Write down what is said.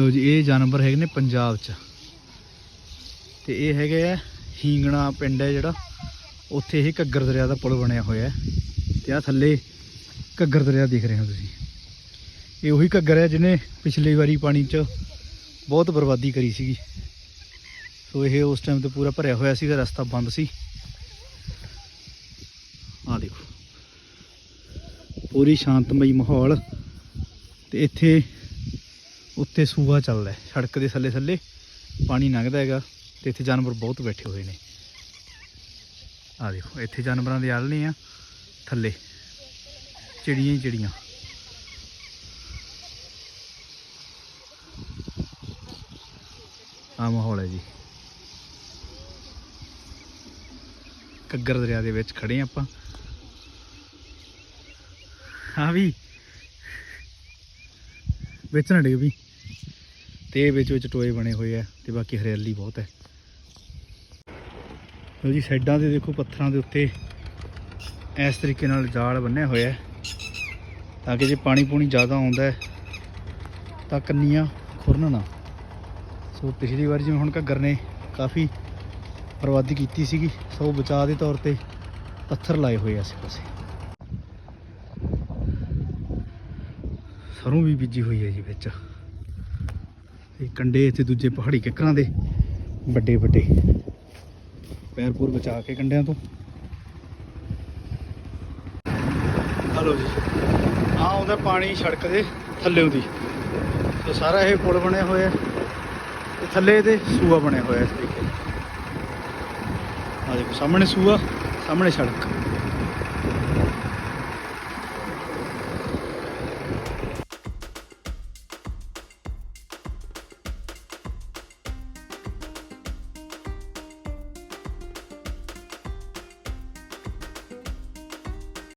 ਲਓ ਜੀ, ਇਹ ਜਾਨਵਰ ਹੈਗੇ ਨੇ ਪੰਜਾਬ 'ਚ। ਤੇ ਇਹ ਹੈਗੇ ਆ ਹੀਂਗਣਾ ਪਿੰਡ ਹੈ ਜਿਹੜਾ। ਉੱਥੇ ਇਹ ਘੱਗਰ ਦਰਿਆ ਦਾ ਪੁਲ ਬਣਿਆ ਹੋਇਆ ਹੈ। ਤੇ ਆ ਥੱਲੇ ਘੱਗਰ ਦਰਿਆ ਦੇਖ ਰਹੇ ਹੋ ਤੁਸੀਂ। ਇਹ ਉਹੀ ਘੱਗਰ ਹੈ ਜਿਹਨੇ ਪਿਛਲੀ ਵਾਰੀ ਪਾਣੀ 'ਚ ਬਹੁਤ ਬਰਬਾਦੀ ਕਰੀ ਸੀਗੀ। ਸੋ ਇਹ ਉਸ ਟਾਈਮ ਤੇ ਪੂਰਾ ਭਰਿਆ ਹੋਇਆ ਸੀਗਾ, ਰਸਤਾ ਬੰਦ ਸੀ। ਆ ਦੇਖੋ। ਪੂਰੀ ਸ਼ਾਂਤਮਈ ਮਾਹੌਲ। ਤੇ ਇੱਥੇ ਉੱਤੇ ਸੂਆ ਚੱਲਦਾ ਸੜਕ ਦੇ ਥੱਲੇ ਥੱਲੇ, ਪਾਣੀ ਲੰਘਦਾ ਹੈਗਾ ਤੇ ਇੱਥੇ ਜਾਨਵਰ ਬਹੁਤ ਬੈਠੇ ਹੋਏ ਨੇ। ਆ ਦੇਖੋ, ਇੱਥੇ ਜਾਨਵਰਾਂ ਦੇ ਆਲਣੇ ਆ, ਥੱਲੇ, ਚਿੜੀਆਂ ਹੀ ਚਿੜੀਆਂ। ਆ ਮਾਹੌਲ ਹੈ ਜੀ। ਘੱਗਰ ਦਰਿਆ ਦੇ ਵਿੱਚ ਖੜੇ ਹਾਂ ਆਪਾਂ। ਹਾਂ ਵੀ। ਵਿੱਚ ਨਾ ਡਿੱਗ ਵੀ। ਤੇ ਵਿੱਚ ਵਿੱਚ ਟੋਏ ਬਣੇ ਹੋਏ ਆ ਤੇ ਬਾਕੀ ਹਰਿਆਲੀ ਬਹੁਤ ਹੈ। ਲਓ ਜੀ, ਸਾਈਡਾਂ ਤੇ ਦੇਖੋ, ਪੱਥਰਾਂ ਦੇ ਉੱਤੇ ਇਸ ਤਰੀਕੇ ਨਾਲ ਜਾਲ ਬੰਨਿਆ ਹੋਇਆ ਤਾਂ ਕਿ ਜੇ ਪਾਣੀ ਪੂਣੀ ਜ਼ਿਆਦਾ ਆਉਂਦਾ ਤਾਂ ਕੰਨੀਆਂ ਖੁਰਨ ਨਾ। ਸੋ ਪਿਛਲੀ ਵਾਰ ਜਿਵੇਂ ਹੁਣ ਘੱਗਰ ਨੇ ਕਾਫੀ ਬਰਬਾਦੀ ਕੀਤੀ ਸੀਗੀ, ਸੋ ਬਚਾਅ ਦੇ ਤੌਰ ਤੇ ਪੱਥਰ ਲਾਏ ਹੋਏ ਆ ਆਸੇ ਪਾਸੇ ਸਰੋਂ ਵੀ ਬੀਜੀ ਹੋਈ ਹੈ ਜੀ ਵਿੱਚ। ਇਹ ਕੰਡੇ ਇੱਥੇ ਦੂਜੇ ਪਹਾੜੀ ਕਿੱਕਰਾਂ ਦੇ ਵੱਡੇ ਵੱਡੇ ਪੈਰ ਪੂਰ ਬਚਾ ਕੇ ਕੰਡਿਆਂ ਤੋਂ। ਹਲੋ ਜੀ। ਆ ਆਉਂਦਾ ਪਾਣੀ ਸੜਕ ਦੇ ਥੱਲੇ ਉਹਦੀ ਤੇ ਸਾਰਾ ਇਹ ਪੁਲ ਬਣਿਆ ਹੋਇਆ ਹੈ। ਤੇ ਥੱਲੇ ਇਹਦੇ ਸੂਆ ਬਣਿਆ ਹੋਇਆ ਇਸ ਤਰੀਕੇ ਆ ਦੇਖੋ, ਸਾਹਮਣੇ ਸੂਆ, ਸਾਹਮਣੇ ਸੜਕ।